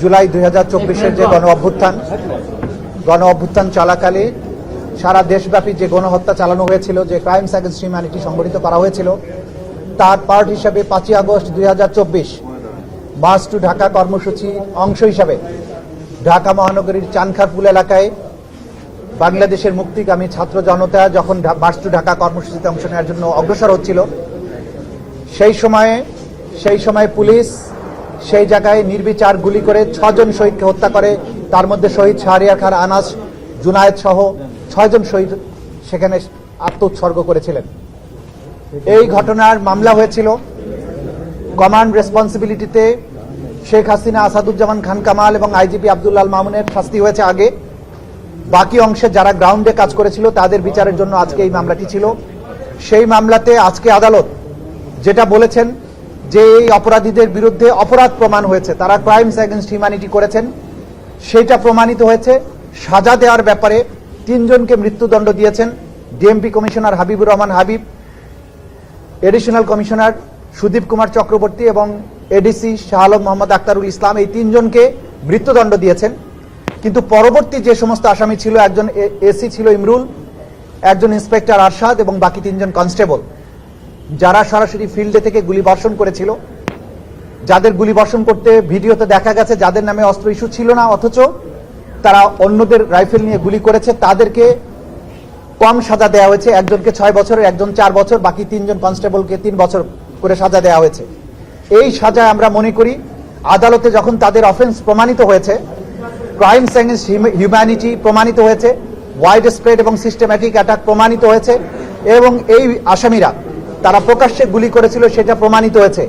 জুলাই দুই হাজার চব্বিশের যে গণ অভ্যুত্থান গণ অভ্যুত্থান চলাকালে সারা দেশব্যাপী যে গণহত্যা চালানো হয়েছিল, যে ক্রাইমস অ্যাগেন্স্ট হিউম্যানিটি সংগঠিত করা হয়েছিল, তার পার্ট হিসাবে পাঁচই আগস্ট দুই হাজার চব্বিশ মার্চ টু ঢাকা কর্মসূচি অংশ হিসাবে ঢাকা মহানগরীর চানখারপুল এলাকায় বাংলাদেশের মুক্তিগামী ছাত্র জনতা যখন মার্চ টু ঢাকা কর্মসূচিতে অংশ নেওয়ার জন্য অগ্রসর হচ্ছিল, সেই সময়ে, সেই সময় পুলিশ সেই জায়গায় নির্বিচার গুলি করে ছজন শহীদকে হত্যা করে, তার মধ্যে শহীদ শাহরিয়ার খান, আনাস, জুনায়েদ সহ ছয়জন শহীদ সেখানে আত্মোৎসর্গ করেছিলেন। এই ঘটনার মামলা হয়েছিল কমান্ড রেসপন্সিবিলিটিতে শেখ হাসিনা, আসাদুজ্জামান খান কামাল এবং আইজিপি আব্দুল্লাল মামুনের শাস্তি হয়েছে আগে। বাকি অংশে যারা গ্রাউন্ডে কাজ করেছিল, তাদের বিচারের জন্য আজকে এই মামলাটি ছিল। সেই মামলাতে আজকে আদালত যেটা বলেছেন যে এই অপরাধীদের বিরুদ্ধে অপরাধ প্রমাণ হয়েছে, তারা ক্রাইমস অ্যাগেন্স্ট হিউম্যানিটি করেছেন, সেটা প্রমাণিত হয়েছে, সাজা দেওয়ার ব্যাপারে তিনজনকে মৃত্যুদণ্ড দিয়েছেন DMP commissioner Habibur Rahman Habib additional commissioner Sudip Kumar Chakraborty এবং এডিসি শাহ আলম মোহাম্মদ আক্তারুল ইসলাম, এই তিনজনকে মৃত্যুদণ্ড দিয়েছেন। কিন্তু পরবর্তী যে সমস্ত আসামি ছিল, একজন এসি ছিল ইমরুল, একজন ইন্সপেক্টর আরশাদ এবং বাকি তিনজন কনস্টেবল। যারা সরাসরি ফিল্ডে থেকে গুলি বর্ষণ করেছিল, যাদের গুলি বর্ষণ করতে ভিডিওতে দেখা গেছে যাদের নামে অস্ত্র ইস্যু ছিল না, অথচ তারা অন্যদের রাইফেল নিয়ে গুলি করেছে, তাদেরকে কম সাজা দেওয়া হয়েছে। একজনকে ছয় বছরের একজন চার বছর, বাকি তিনজন কনস্টেবলকে তিন বছর করে সাজা দেওয়া হয়েছে। এই সাজায় আমরা মনে করি, আদালতে যখন তাদের অফেন্স প্রমাণিত হয়েছে ক্রাইমস এগেন্স্ট হিউম্যানিটি প্রমাণিত হয়েছে ওয়াইড স্প্রেড এবং সিস্টেম্যাটিক অ্যাটাক প্রমাণিত হয়েছে, এবং এই আসামিরা তারা প্রকাশ্যে গুলি করেছিল, সেটা প্রমাণিত হয়েছে।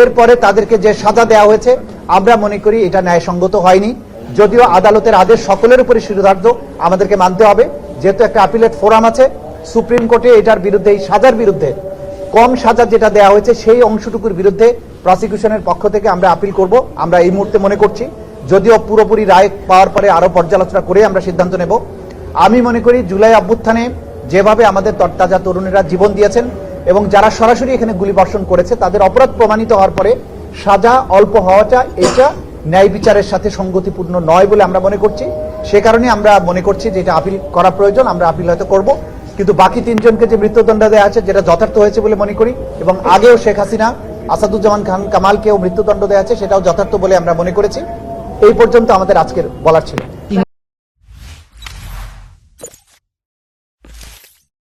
এরপরে তাদেরকে যে সাজা দেওয়া হয়েছে, আমরা মনে করি এটা ন্যায়সঙ্গত হয়নি। যদিও আদালতের আদেশ সকলের উপরে শিরোধার্য আমাদেরকে মানতে হবে। যেহেতু একটা আপিলেট ফোরাম আছে, সুপ্রিম কোর্টে এটার বিরুদ্ধে, এই সাজার বিরুদ্ধে কম সাজা যেটা দেওয়া হয়েছে, সেই অংশটুকুর বিরুদ্ধে প্রসিকিউশনের পক্ষ থেকে আমরা আপিল করব। আমরা এই মুহূর্তে মনে করছি, যদিও পুরোপুরি রায় পাওয়ার পরে আরও পর্যালোচনা করে আমরা সিদ্ধান্ত নেব। আমি মনে করি জুলাই অভ্যুত্থানে যেভাবে আমাদের তরতাজা তরুণীরা জীবন দিয়েছেন এবং যারা সরাসরি এখানে গুলি বর্ষণ করেছে, তাদের অপরাধ প্রমাণিত হওয়ার পরে সাজা অল্প হওয়াটা এটা ন্যায় বিচারের সাথে সঙ্গতিপূর্ণ নয় বলে আমরা মনে করছি। সে কারণে আমরা মনে করছি যে এটা আপিল করা প্রয়োজন, আমরা আপিল হয়তো করব। কিন্তু বাকি তিনজনকে যে মৃত্যুদণ্ড দেওয়া আছে, যেটা যথার্থ হয়েছে বলে মনে করি, এবং আগেও শেখ হাসিনা, আসাদুজ্জামান খান, কামালকেও মৃত্যুদণ্ড দেওয়া আছে, সেটাও যথার্থ বলে আমরা মনে করেছি। এই পর্যন্ত আমাদের আজকের বলার ছিল।